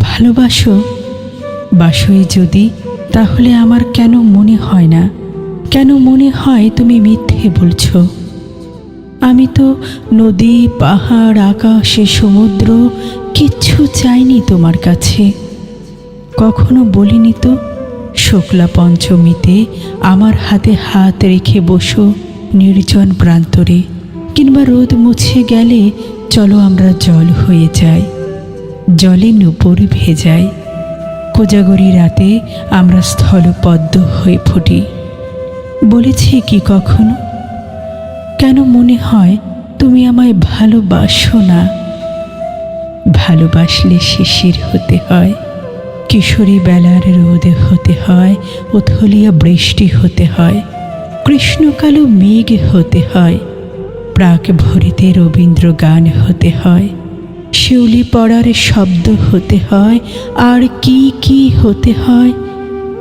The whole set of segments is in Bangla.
ভালোবাসো? বাসই যদি, তাহলে আমার কেন মনে হয় না? কেন মনে হয় তুমি মিথ্যে বলছ? আমি তো নদী, পাহাড়, আকাশে, সমুদ্র কিচ্ছু চাইনি তোমার কাছে। কখনো বলিনি তো, শুক্লা পঞ্চমীতে আমার হাতে হাত রেখে বসো নির্জন প্রান্তরে। কিংবা রোদ মুছে গেলে চলো আমরা জল হয়ে যাই। জলে নুপুর ভেজাই। কোজাগরি রাতে আমরা স্থলপদ্ম হয়ে ফুটি। বলেছি কি কখনো? কেন মনে হয় তুমি আমায় ভালোবাসো না? ভালোবাসলে শিশির হতে হয়, কিশোরী বেলার রোদে হতে হয়, উথলিয়া বৃষ্টি হতে হয়, কৃষ্ণকালো মেঘ হতে হয়। প্রাক ভরিতে রবীন্দ্র গান হতে হয়। শিউলি পড়ার শব্দ হতে হয়, আর কি কি হতে হয়,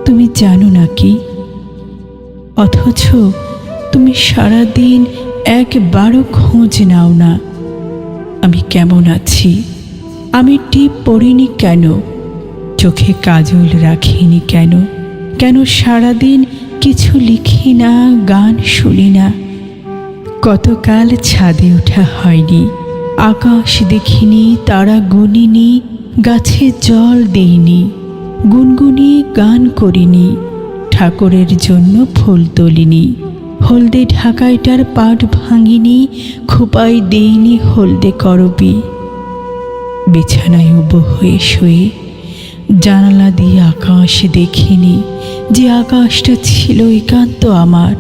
তুমি জানো না কি? অথচ তুমি সারাদিন একবারও খোঁজ নাও না। আমি কেমন আছি? আমি টিপ পড়িনি কেন? চোখে কাজল রাখিনি কেন? কেন সারাদিন কিছু লিখি না, গান শুনি না? কতকাল ছাদে ওঠা হয়নি। আকাশ দেখিনি, তারা গুনিনি, গাছে জল দেইনি। গুনগুনি গান করিনি, ঠাকুরের জন্য ফুল তুলিনি। হলদে ঢাকাইটার পাট ভাঙিনি, খোপাই দেইনি হলদে করবি। বিছানায় উবো হয়ে শুয়ে জানালা দিয়ে আকাশ দেখিনি, যে আকাশটা ছিল একান্ত আমার।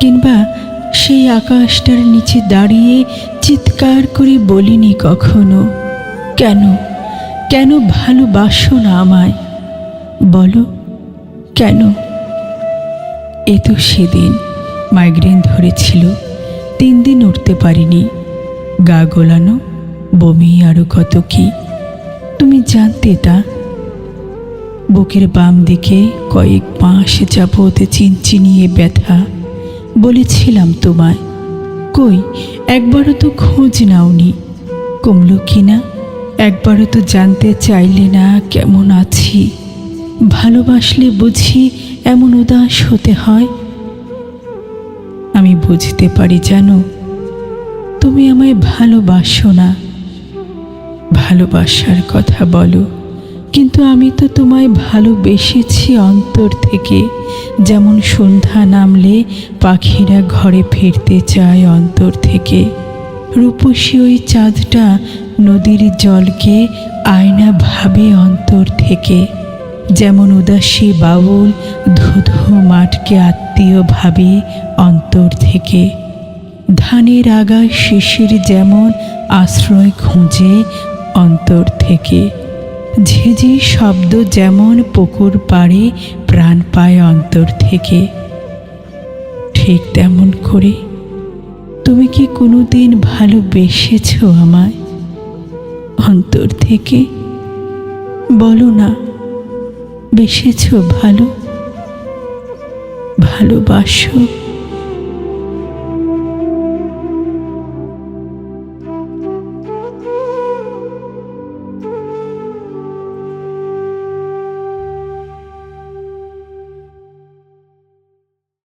কিংবা সেই আকাশটার নিচে দাঁড়িয়ে চিৎকার করে বলিনি কখনো, কেন? কেন ভালোবাসো না আমায়? বলো, কেন? এ তো সেদিন মাইগ্রেন ধরেছিল, তিন দিন উঠতে পারিনি। গা গোলানো, বমি আরও কত কি? তুমি জানতে তা? বুকের বাম দিকে কয়েক মাস যাবৎ চিনচিনিয়ে ব্যথা। বলেছিলাম তোমায়, কই, একবারও তো খোঁজ নাওনি। কমলো কি না একবারও তো জানতে চাইলে না কেমন আছি। ভালোবাসলে বুঝি এমন উদাস হতে হয়। আমি বুঝতে পারি জানো, তুমি আমায় ভালোবাসো না। ভালোবাসার কথা বলো, কিন্তু আমি তো তোমায় ভালোবেসেছি অন্তর থেকে। যেমন সন্ধ্যা নামলে পাখিরা ঘরে ফিরতে চায় অন্তর থেকে। রূপসী ওই চাঁদটা নদীর জলকে আয়না ভাবে অন্তর থেকে। যেমন উদাসী বাউল ধুধু মাঠকে আত্মীয় ভাবে অন্তর থেকে। ধানের আগায় শিশির যেমন আশ্রয় খুঁজে অন্তর থেকে। ঝিঝি শব্দ যেমন পুকুর পাড়ে প্রাণ পায় অন্তর থেকে। ঠিক তেমন করে তুমি কি কোনো দিন ভালোবেসেছ আমায়? অন্তর থেকে বলো না, বেসেছ ভালো? ভালোবাসো